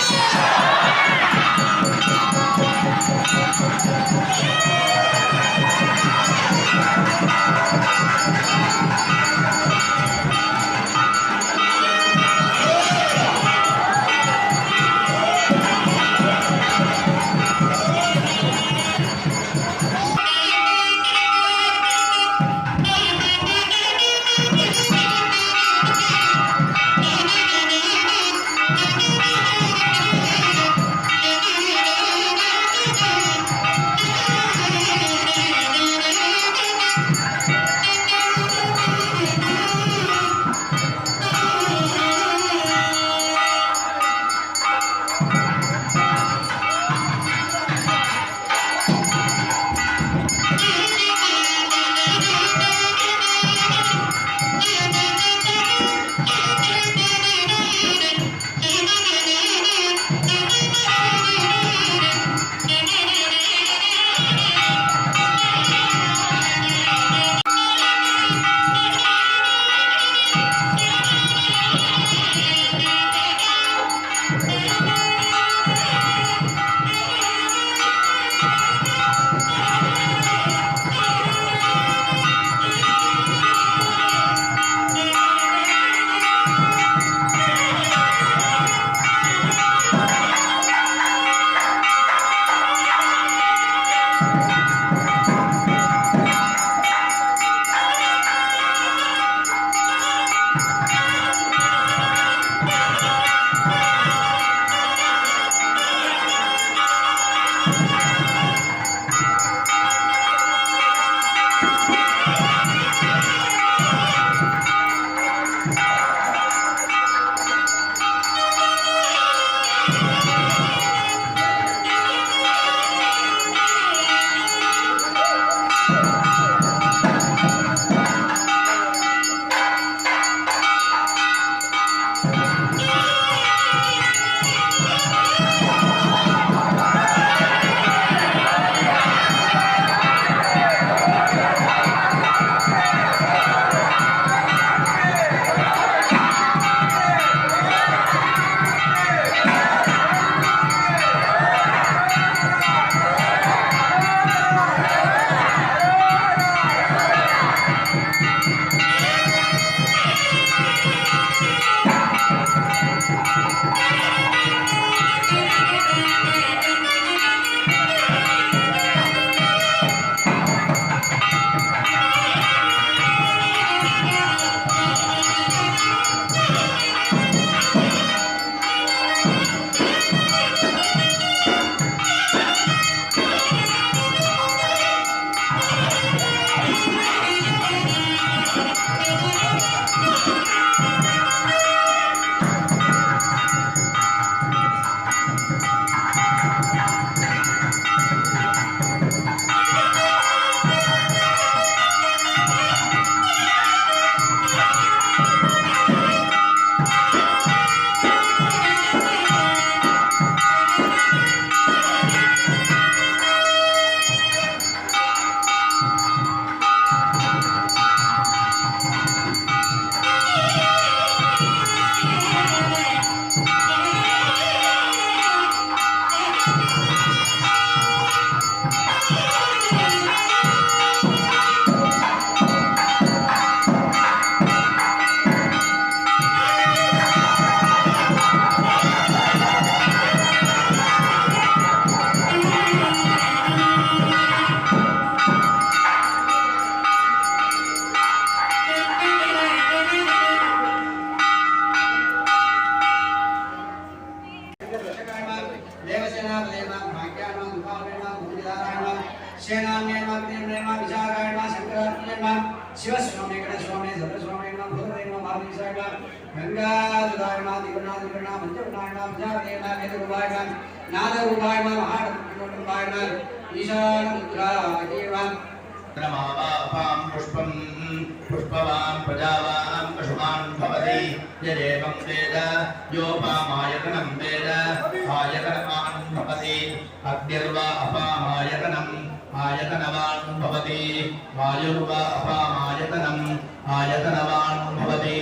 Yeah. சேனாமிய நம அக்னியமிய நம விசாகாய நம சங்கராத்மய நம சிவசுவாமி கணேசுவாமி சரஸ்வாமி நம புதரை நம மாதவிசாய நம கங்காதுதாய நம திவனாதி நம மஞ்சவனாய நம விசாரதே நம வேதகுபாய நம நாதகுபாய நம மகாடகுபாய நம ஈசானமுத்ரா தேவம் प्रमावापां पुष्पं पुष्पवां प्रजावाम् पशुमान् भवति यदेवं वेद योपामायतनं वेद आयतनमान् भवति अग्निर्वा अपामायतनम् आयतनवान् भवति वायुर्वा अपामायतनम् आयतनवान् भवति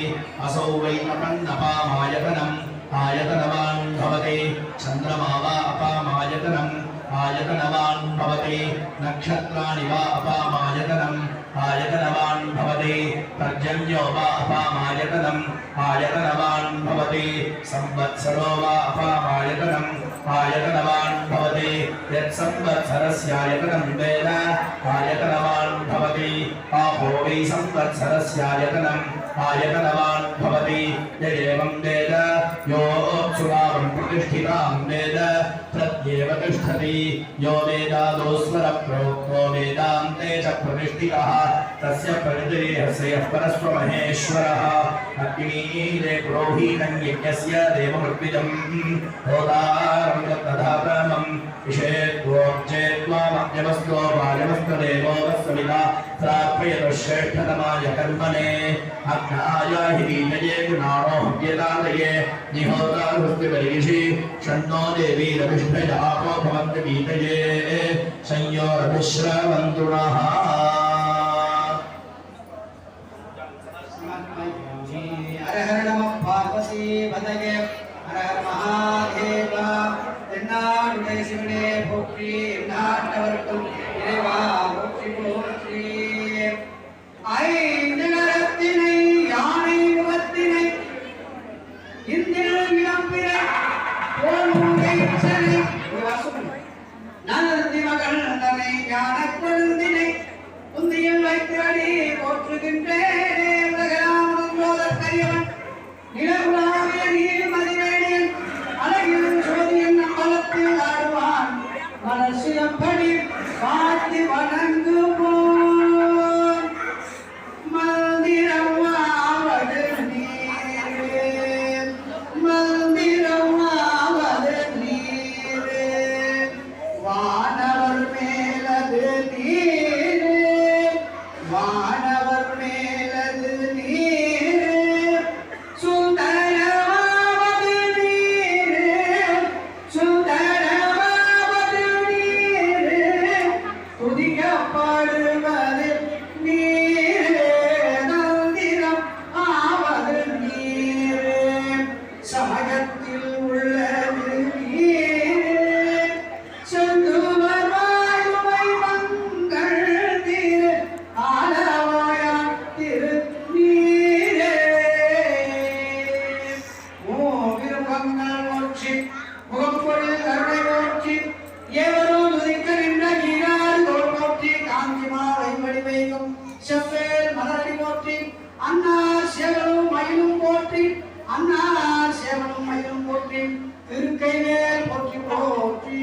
असौ वै अपन्नपामायतनम् आयतनवान् भवति चन्द्रमा वा अपामायतनम् आयतनवान् भवति नक्षत्राणि वा अपामायतनम् आयतनवान् भवति पर्जन्यो वा अपामायतनम् आयतनवान् भवति संवत्सरो वा अपामायतनम् आयतनवान् भवति यत्संवत्सरस्यायतनं वेद आयतनवान् भवति आपो वै संवत्सरस्यायतनम् आयतनवान् भवति यदेवं वेद तिष्ठति यो वेदादोस्वरप्रोक्तो वेदान्ते च प्रतिष्ठितः। तस्य प्रतिदेहस्य यः परस्वमहेश्वरः। अग्नीरे पुरोहितं यज्ञस्य देवमर्पितम्। होतारं तथा ब्रह्मम्। इषेत्वोच्चेत्वामद्यमस्तो वायमस्तदेवो वस्वमिता प्राप्यतो श्रेष्ठतमाय कर्मणे अग्नाय हि वीतये गुणाणो हव्यतादये निहोतारुस्तिवैषि षण्णो देवी रविष्ठय आपो भवन्ति वीतये संयोरभिश्रवन्तु नः మన శిరంపడి వాటి వన Black போற்றி அண்ணா சேவலும் மயிலும் போற்றி திருக்கைவேல் போற்றி போற்றி.